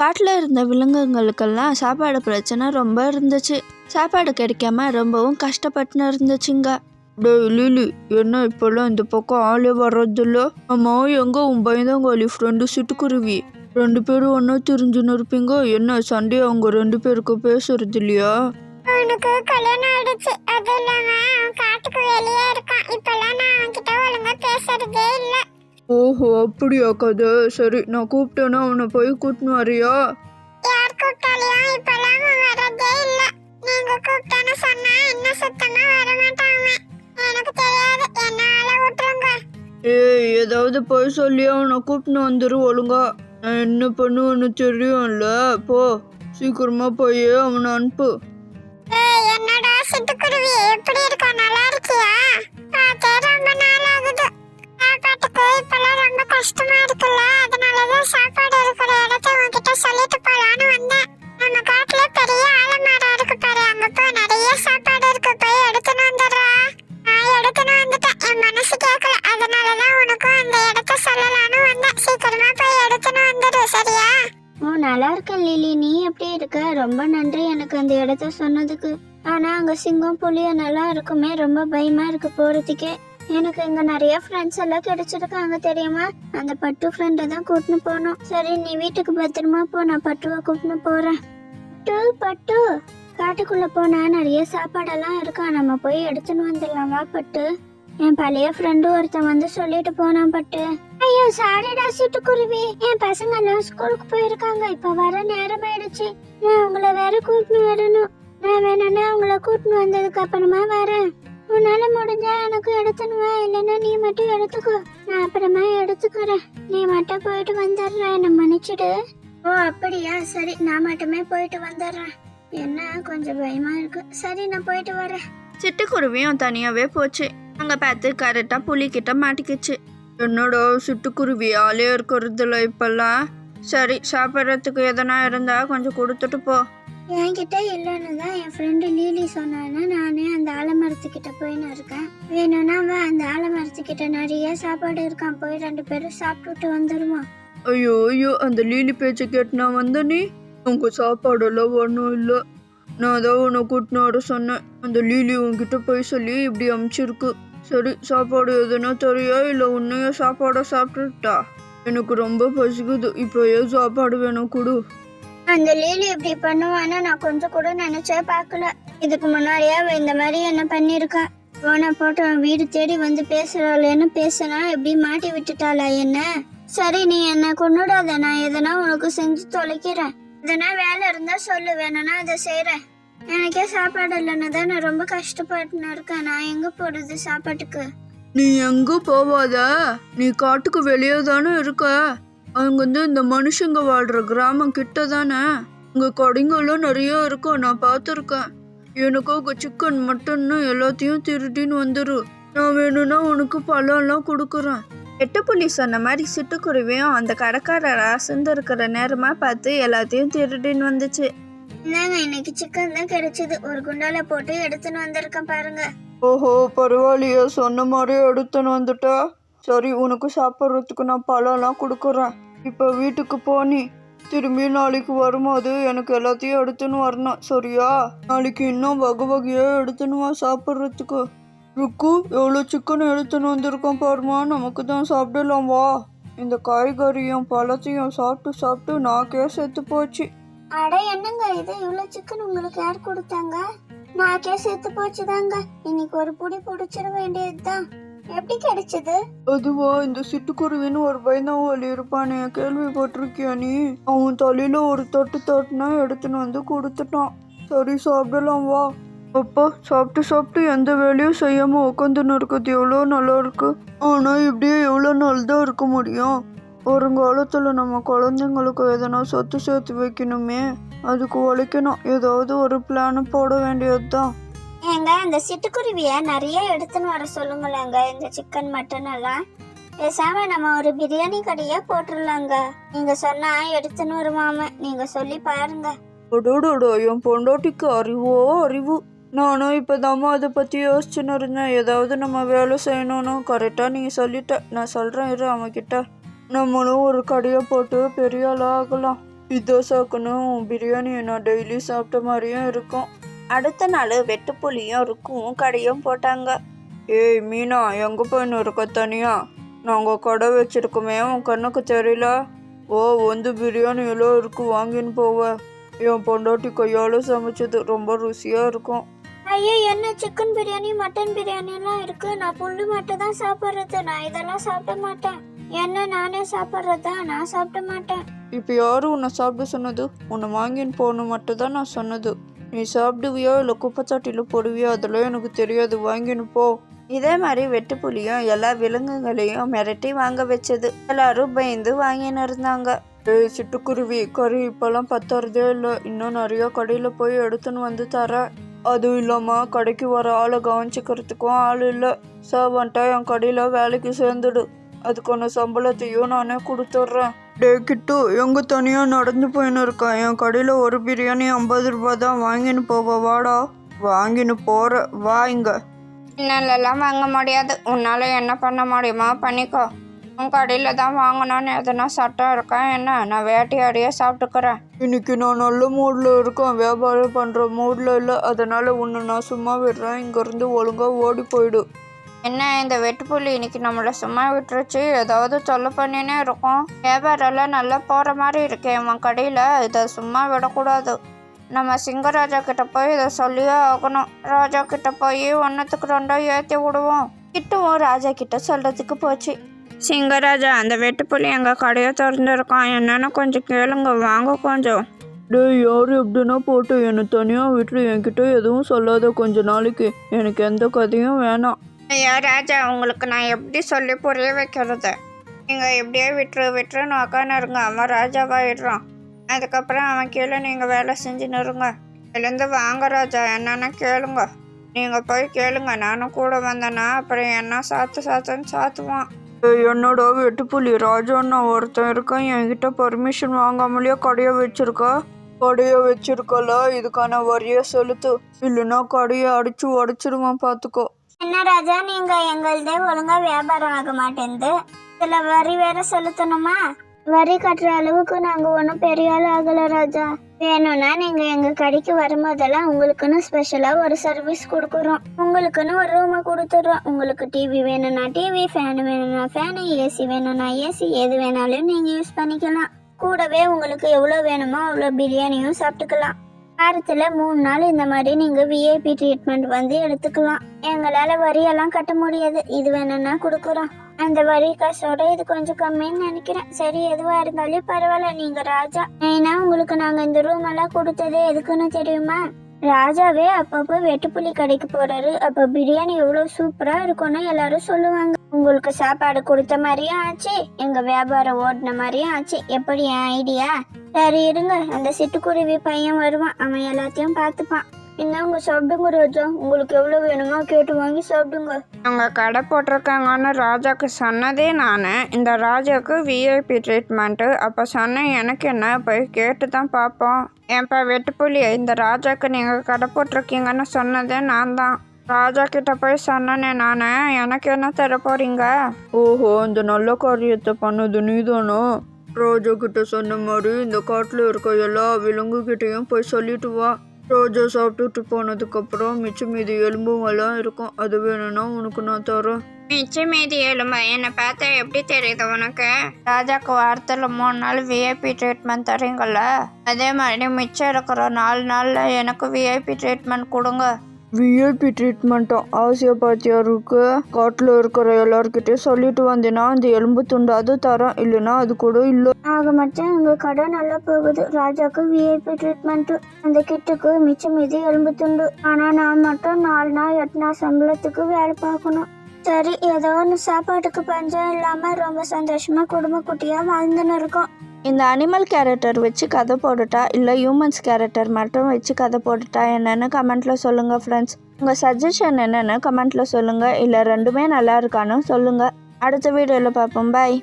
காட்டில் இருந்த விலங்குகளுக்கெல்லாம் சாப்பாடு பிரச்சனை ரொம்ப இருந்துச்சு. சாப்பாடு கிடைக்காம ரொம்பவும் கஷ்டப்பட்டுன்னு இருந்துச்சுங்க. டேய் லிலி என்ன இப்போல்லாம் இந்த பக்கம் ஆளே வர்றதில்ல? அம்மா எங்க உன் பயந்தாங்கோலி ஃப்ரெண்டு சிட்டுக்குருவி. ரெண்டு பேரும் ஒன்றா தெரிஞ்சுன்னு இருப்பீங்க. என்ன சண்டே? அவங்க ரெண்டு பேருக்கு பேசுறது இல்லையா? அவனுக்கு கல்யாணம் ஆயிடுச்சு. அது இல்லாம அவன் காட்டுக்கு வெளியே இருக்கான். இப்பெல்லாம் நான் அவன்கிட்ட ஒழுங்கா பேசுறதே இல்ல. ஓஹோ அப்படியா கதை? சரி நான் கூப்பிட்டேன்னா அவனை போய் கூட்டின்னு வரியா? யார் கூப்பிட்டாலையும் இப்பெல்லாம் அவன் வரதே இல்ல. நீங்க கூப்பிட்டேன்னு சொன்னா இன்னும் சுத்தமா வர மாட்டான் அவன். எனக்கு தெரியாது. என்ன ஆள விட்டுருங்க. ஏய் ஏதாவது போய் சொல்லி அவனை கூப்பிட்டு வந்துரு ஒழுங்கா. நான் என்ன பண்ணுவேன்னு தெரியும்ல? போ சீக்கிரமா போய் அவனை அனுப்பு. ஏய் என்னடா சிட்டுக்குருவி? எப்படி இருக்க? நல்லா நல்லா இருக்கேன் லிலி. நீ எப்படி இருக்க? ரொம்ப நன்றி எனக்கு அந்த இடத்த சொன்னதுக்கு. ஆனா அங்க சிங்கம் புலிய நல்லா இருக்குமே ரொம்ப பயமா இருக்கு போறதுக்கே. எனக்கு இங்க நிறைய ஃப்ரெண்ட்ஸ் எல்லாம் கிடைச்சிருக்காங்க தெரியுமா? அந்த பட்டு ஃப்ரெண்டை தான் கூட்டின்னு போகணும் சரி நீ வீட்டுக்கு பத்திரமா போ நான் பட்டுவை கூட்டின்னு போறேன். பட்டு பட்டு. காட்டுக்குள்ள போனா நிறைய சாப்பாடெல்லாம் இருக்கா? நம்ம போய் எடுத்துன்னு வந்துடலாமா பட்டு? என் பழைய ஃப்ரெண்டு ஒருத்தன் வந்து சொல்லிட்டு போனான் பட்டு. ஐயோ சாரிடா சிட்டுக்குருவி. என் பசங்க எல்லாம் ஸ்கூலுக்கு போயிருக்காங்க. இப்ப வர நேரம் ஆயிடுச்சு நான் உங்களை வேற கூட்டின்னு வரணும். நான் வேணும்னா உங்களை கூட்டின்னு வந்ததுக்கு அப்புறமா வரேன். உன்னால முடிஞ்சா எனக்கு எடுத்துனுவா இல்லைன்னா நீ மட்டும் எடுத்துக்கோ. நான் அப்புறமா எடுத்துக்கிறேன். நீ மட்டும் போயிட்டு வந்துடுற என்ன மன்னிச்சிடு. ஓ அப்படியா? சரி நான் மட்டுமே போயிட்டு வந்துடுறேன். என்ன கொஞ்சம் பயமா இருக்கு. சரி நான் போயிட்டு வரேன். சிட்டுக்குருவியும் தனியாகவே போச்சு. அங்கே பார்த்து கரெக்டாக புலிக்கிட்ட மாட்டிக்கிச்சு. என்னடா சிட்டுக்குருவி ஆளே இருக்கிறதில்ல இப்பெல்லாம்? சரி சாப்பிட்றதுக்கு எதனா இருந்தால் கொஞ்சம் கொடுத்துட்டு போ. என்கிட்ட இல்லைன்னு தான் என் ஃப்ரெண்டு லீலி சொன்னான்னு நானே அந்த ஆலமரத்துக்கிட்ட போயின்னு இருக்கேன். வேணும்னா வா அந்த ஆலமரத்துக்கிட்ட நிறைய சாப்பாடு இருக்கான் போய் ரெண்டு பேரும் சாப்பிட்டுட்டு வந்துடுவோம் ஐயோ ஐயோ அந்த லீலி பேச்சை கேட்டு நான் வந்த நீ? உங்க சாப்பாடெல்லாம் ஒன்றும் இல்லை. நான் தான் உன்னை கூட்டின்னு வர சொன்னேன். அந்த லீலி உன்கிட்ட போய் சொல்லி இப்படி அமுச்சிருக்கு. சரி சாப்பாடு எதுனா தெரியா இல்லை உன்னையே சாப்பாடை சாப்பிட்டுட்டா? எனக்கு ரொம்ப பசிக்குது. இப்போ ஏன் சாப்பாடு வேணும் கொடு. அந்த லீலி இப்படி பண்ணுவான்னு நான் கொஞ்சம் கூட நினைச்சே பார்க்கல. இதுக்கு முன்னாடியே அவ இந்த மாதிரி என்ன பண்ணிருக்கா போன போட்டு அவன் வீடு தேடி வந்து பேசுறாளேன்னு பேசினா எப்படி மாட்டி விட்டுட்டாளா என்ன? சரி நீ என்ன கொண்டுடாத நான் எதனா உனக்கு செஞ்சு தொலைக்கிறேன். எதனா வேலை இருந்தா சொல்லு. வேணும்னா அதை செய்யறேன் எனக்கே சாப்பாடு இல்லைன்னு தான் நான் ரொம்ப கஷ்டப்பட்டுன்னு இருக்கேன். நான் எங்க போறது சாப்பாட்டுக்கு? நீ எங்க போவாத? நீ காட்டுக்கு வெளியே தானே இருக்க? அங்க வந்து இந்த மனுஷங்க வாழ்ற கிராமம் கிட்ட தானே? அங்க கடைங்கெல்லாம் நிறைய இருக்கும் நான் பார்த்துருக்கேன். எனக்காக சிக்கன் மட்டன்னு எல்லாத்தையும் திருடின்னு வந்துரு. நான் வேணும்னா உனக்கு பழம்லாம் கொடுக்குறேன். எட்டுப்புலி சொன்ன மாதிரி சிட்டுக்குருவியும் அந்த கடைக்காரர் அசந்து இருக்கிற நேரமாக பார்த்து எல்லாத்தையும் திருடின்னு வந்துச்சு. இந்தாங்க இன்னைக்கு சிக்கன் தான் கிடைச்சது. ஒரு குண்டால போட்டு எடுத்துன்னு வந்திருக்கேன் பாருங்க. ஓஹோ பரவாயில்லையோ. சொன்ன மாதிரியே எடுத்துன்னு வந்துட்டா. சரி உனக்கு சாப்பிட்றதுக்கு நான் பழம்லாம் கொடுக்குறேன். இப்போ வீட்டுக்கு போனி திரும்பி நாளைக்கு வரும்போது எனக்கு எல்லாத்தையும் எடுத்துன்னு வரணும் சரியா? நாளைக்கு இன்னும் வகை வகையாக எடுத்துன்னு வா சாப்பிட்றதுக்கு. ருக்கு எவ்வளோ சிக்கன் எடுத்துன்னு வந்திருக்கோம் பாருமா. நமக்கு தான் சாப்பிடலாம் வா. இந்த காய்கறியும் பழத்தையும் சாப்பிட்டு சாப்பிட்டு நாக்கே செத்து போச்சு. அட என்னங்க இது? இவ்வளவு சிக்கன் உங்களுக்கு யார் கொடுத்தாங்க? நாக்கே செத்து போச்சுதாங்க. இன்னைக்கு ஒரு புடி புடிச்சிட வேண்டியதுதான். எப்படி கிடைச்சது? அதுவா இந்த சிட்டுக்குருவின்னு ஒரு பயந்தாவலி இருப்பானே கேள்விப்பட்டிருக்கியா நீ? அவன் தலையில ஒரு தட்டு தட்டுனா எடுத்துன்னு வந்து கொடுத்துட்டான். சரி சாப்பிடலாம் வா. அப்பா சாப்பிட்டு சாப்பிட்டு எந்த வேலையும் செய்யாம உட்காந்துன்னு இருக்கிறது எவ்வளோ நல்லா இருக்கு. ஆனா இப்படியே எவ்வளோ நாள் தான் இருக்க முடியும்? வருங்காலத்துல நம்ம குழந்தைங்களுக்கு எதனா சொத்து சேர்த்து வைக்கணுமே அதுக்கு உழைக்கணும். ஏதாவது ஒரு பிளான் போட வேண்டியதுதான். ஏங்க அந்த சிட்டுக்குருவிய நிறைய எடுத்துன்னு வர சொல்லுங்களேங்க. இந்த சிக்கன் மட்டன் எல்லாம் பேசாம நம்ம ஒரு பிரியாணி கடையா போட்டுடலாங்க நீங்க சொன்னா எடுத்துன்னு வருவாம நீங்க சொல்லி பாருங்க. அடோடோடோ என் பொண்டாட்டிக்கு அறிவோ அறிவு. நானும் இப்போதாம்மா அதை பற்றி யோசிச்சுன்னு இருந்தேன். ஏதாவது நம்ம வேலை செய்யணும்னு கரெக்டாக நீங்கள் சொல்லிட்ட நான் சொல்கிறேன் இரு அவன்கிட்ட. நம்மளும் ஒரு கடையை போட்டு பெரிய ஆளாக ஆகலாம். இதோ சாக்கணும் பிரியாணியை நான் டெய்லி சாப்பிட்ட மாதிரியும் இருக்கும். அடுத்த நாள் வெட்டுப்புலியும் ருக்கும் கடையும் போட்டாங்க. ஏய் மீனா எங்கே போயின்னு இருக்க தனியா? நாங்கள் கடை வச்சிருக்கோமே உன் கண்ணுக்கு தெரியல? ஓ வந்து பிரியாணி எல்லாம் இருக்கு வாங்கின்னு போவ. என் பொண்டாட்டி கையால் சமைச்சது ரொம்ப ருசியாக இருக்கும். ஐயோ என்ன சிக்கன் பிரியாணி மட்டன் பிரியாணிலாம் இருக்குது இருக்கு. நான் புல்லு மட்டும் தான் சாப்பிட்றது. நான் இதெல்லாம் சாப்பிட மாட்டேன். என்ன நானே சாப்பிட்றதா? நான் சாப்பிட மாட்டேன். இப்போ யாரும் உன்னை சாப்பிட சொன்னது? உன்னை வாங்கின்னு போகணும் மட்டும் தான் நான் சொன்னது. நீ சாப்பிடுவியோ இல்லை குப்பைச்சாட்டியில் போடுவியோ? அதெல்லாம் எனக்கு தெரியாது. வாங்கின்னு போ. இதே மாதிரி வெட்டுப்புலியும் எல்லா விலங்குகளையும் மிரட்டி வாங்க வச்சது. எல்லாரும் பயந்து வாங்கின்னு இருந்தாங்க. ஏய் சிட்டுக்குருவி கறி இப்போல்லாம் பத்தறதே இல்லை. இன்னும் நிறைய கடையில் போய் எடுத்துன்னு வந்து தரேன் அதுவும் இல்லாமல் கடைக்கு வர ஆளை கவனிச்சுக்கிறதுக்கும் ஆள் இல்லை. சர்வன்ட்டா என் கடையில் வேலைக்கு சேர்ந்துடு. அதுக்கான சம்பளத்தையும் நானே கொடுத்துட்றேன். டே கிட்டு எங்கே தனியாக நடந்து போயின்னு இருக்கேன் என் கடையில் ஒரு பிரியாணி ஐம்பது ரூபாய் தான் வாங்கின்னு போவ வாடா. வாங்கின்னு போகிற வா இங்க. என்னாலெல்லாம் வாங்க முடியாது. உன்னால் என்ன பண்ண முடியுமா பண்ணிக்கோ. உன் கடையில் தான் வாங்கணும்னு எதனா சட்டம் இருக்கா என்ன? நான் வேட்டையாடியே சாப்பிட்டுக்கிறேன். இன்னைக்கு நான் நல்ல மூடில் இருக்கேன். வியாபாரம் பண்ணுற மூடில் இல்லை. அதனால் உன்னை நான் சும்மா விடுறேன். இங்கேருந்து ஒழுங்காக ஓடி போயிடு. என்ன இந்த வெட்டுப்புள்ளி இன்னைக்கு நம்மளை சும்மா விட்டுருச்சு? ஏதாவது சொல்ல பண்ணினே இருக்கும். வியாபாரம்லாம் நல்லா போகிற மாதிரி இருக்கே உன் கடையில் இதை சும்மா விடக்கூடாது. நம்ம சிங்கராஜா கிட்ட போய் இதை சொல்லியே ஆகணும். ராஜா கிட்ட போய் ஒன்றத்துக்கு ரெண்டோ ஏற்றி விடுவோம். கிட்டவும் ராஜா கிட்ட சொல்கிறதுக்கு போச்சு. சிங்கராஜா அந்த வெட்டுப்புலி எங்கள் கடையை திறந்துருக்கான். என்னென்னு கொஞ்சம் கேளுங்க வாங்க கொஞ்சம். டே யார் எப்படின்னா போட்டு என்னை தனியாக விட்டு என்கிட்ட எதுவும் சொல்லாத கொஞ்ச நாளைக்கு. எனக்கு எந்த கதையும் வேணாம். ஐயா ராஜா உங்களுக்கு நான் எப்படி சொல்லி புரிய வைக்கிறது? நீங்கள் எப்படியே விட்டுரு விட்டுருன்னு உக்காந்து இருங்க. அவன் ராஜாவாயிடுறான். அதுக்கப்புறம் அவன் கீழே நீங்கள் வேலை செஞ்சுன்னு இருங்க. எழுந்து வாங்க ராஜா. என்னென்னு கேளுங்க. நீங்கள் போய் கேளுங்க. நானும் கூட வந்தேன்னா அப்புறம் என்ன சாத்து சாத்துன்னு சாத்துவான். என்னோட வெட்டுப்புலி ராஜான்னு ஒருத்தன் இருக்கேன். என்கிட்ட பர்மிஷன் வாங்காமலேயே கடையை வச்சிருக்கா? கடையை வச்சிருக்கல? இதுக்கான வரியை செலுத்து. இல்லைன்னா கடையை அடிச்சு உடச்சிடுவான் பார்த்துக்கோ என்ன ராஜா நீங்க எங்களதே ஒழுங்கா வியாபாரம் ஆக மாட்டேங்குது இதுல வரி வேற செலுத்தணுமா? வரி கட்டுற அளவுக்கு நாங்க ஒன்றும் பெரிய ஆள் ஆகல ராஜா. வேணும்னா நீங்க எங்க கடைக்கு வரும்போதெல்லாம் உங்களுக்குன்னு ஸ்பெஷலா ஒரு சர்வீஸ் கொடுக்குறோம். உங்களுக்குன்னு ஒரு ரூமை கொடுத்துட்றோம். உங்களுக்கு டிவி வேணும்னா டிவி ஃபேன் வேணும்னா ஃபேனு ஏசி வேணும்னா ஏசி எது வேணாலும் நீங்க யூஸ் பண்ணிக்கலாம். கூடவே உங்களுக்கு எவ்வளோ வேணுமோ அவ்வளோ பிரியாணியும் சாப்பிட்டுக்கலாம். வாரத்தில் மூணு நாள் இந்த மாதிரி நீங்க விஐபி ட்ரீட்மெண்ட் வந்து எடுத்துக்கலாம். எங்களால் வரியெல்லாம் கட்ட முடியாது. இது வேணும்னா கொடுக்குறோம் அந்த வரி காசோட இது கொஞ்சம் கம்மின்னு நினைக்கிறேன். சரி எதுவாக இருந்தாலும் பரவாயில்ல. நீங்கள் ராஜா. ஏன்னா உங்களுக்கு நாங்கள் இந்த ரூம் எல்லாம் கொடுத்ததே எதுக்குன்னு தெரியுமா? ராஜாவே அப்பப்போ வெட்டுப்புள்ளி கடைக்கு போறாரு. அப்போ பிரியாணி எவ்வளோ சூப்பராக இருக்கும்னு எல்லாரும் சொல்லுவாங்க. உங்களுக்கு சாப்பாடு கொடுத்த மாதிரியும் ஆச்சு எங்க வியாபாரம் ஓடின மாதிரியும் ஆச்சு. எப்படி என் ஐடியா சரி இருங்க. அந்த சிட்டுக்குருவி பையன் வருவான். அவன் எல்லாத்தையும் பார்த்துப்பான். இந்தாங்க சாப்பிடுங்க ராஜா? உங்களுக்கு எவ்வளவு வேணுமோ கேட்டு வாங்கி சாப்பிடுங்க. அவங்க கடை போட்டிருக்காங்கன்னு ராஜாக்கு சொன்னதே நான். இந்த ராஜாவுக்கு விஐபி ட்ரீட்மெண்ட்டு அப்போ சொன்னேன் எனக்கு என்ன? போய் கேட்டு தான் பார்ப்போம். ஏன்ப்பா வெட்டுப்புலி இந்த ராஜாக்கு நீங்கள் கடை போட்டிருக்கீங்கன்னு சொன்னதே நான் தான் ராஜா கிட்ட போய் சொன்னனே நான். எனக்கு என்ன தர போறீங்க? ஓஹோ இந்த நல்ல காரியத்தை பண்ணது நீதானோ ரோஜா கிட்ட சொன்ன மாதிரி இந்த காட்டில் இருக்க எல்லா விலங்குகிட்டையும் போய் சொல்லிட்டு வா. ரோஜா சாப்பிட்டுட்டு போனதுக்கப்புறம் மிச்சம் மீதி எலும்பும் எல்லாம் இருக்கும். அது வேணும்னா உனக்கு நான் தரேன். மிச்சம் மீதி எலும்பா என்னை பார்த்தா எப்படி தெரியுது உனக்கு? ராஜாக்கு வாரத்தில் மூணு நாள் விஐபி ட்ரீட்மெண்ட் தரீங்கல்ல? அதே மாதிரி மிச்சம் இருக்கிற நாலு நாளில் எனக்கு விஐபி ட்ரீட்மெண்ட் கொடுங்க. விஐபி ட்ரீட்மெண்ட்டும் ஆசையா காட்டில் இருக்கிற எல்லார்கிட்டயும் சொல்லிட்டு வந்தேன்னா அந்த எலும்பு துண்டு அது இல்லைன்னா அது கூட இல்லை. ஆக மச்சான் எங்க கடை நல்லா போகுது. ராஜாக்கு விஐபி ட்ரீட்மெண்ட் அந்த கிட்டுக்கு மிச்சம் இது எலும்பு துண்டு. ஆனா நான் மட்டும் நாலு நாள் எட்டு நாள் சம்பளத்துக்கு வேலை பார்க்கணும். சரி ஏதோ ஒன்று சாப்பாட்டுக்கு பஞ்சம் இல்லாமல் ரொம்ப சந்தோஷமாக குடும்ப குட்டியாக வாழ்ந்துன்னு இருக்கோம். இந்த அனிமல் கேரக்டர் வச்சு கதை போட்டுட்டா இல்லை ஹியூமன்ஸ் கேரக்டர் மட்டும் வச்சு கதை போட்டுட்டா என்னென்னு கமெண்ட்டில் சொல்லுங்கள் ஃப்ரெண்ட்ஸ் உங்கள் சஜஷன் என்னென்னு கமெண்ட்டில் சொல்லுங்கள் இல்லை ரெண்டுமே நல்லா இருக்கான்னு சொல்லுங்கள் அடுத்த வீடியோவில் பார்ப்போம். பாய்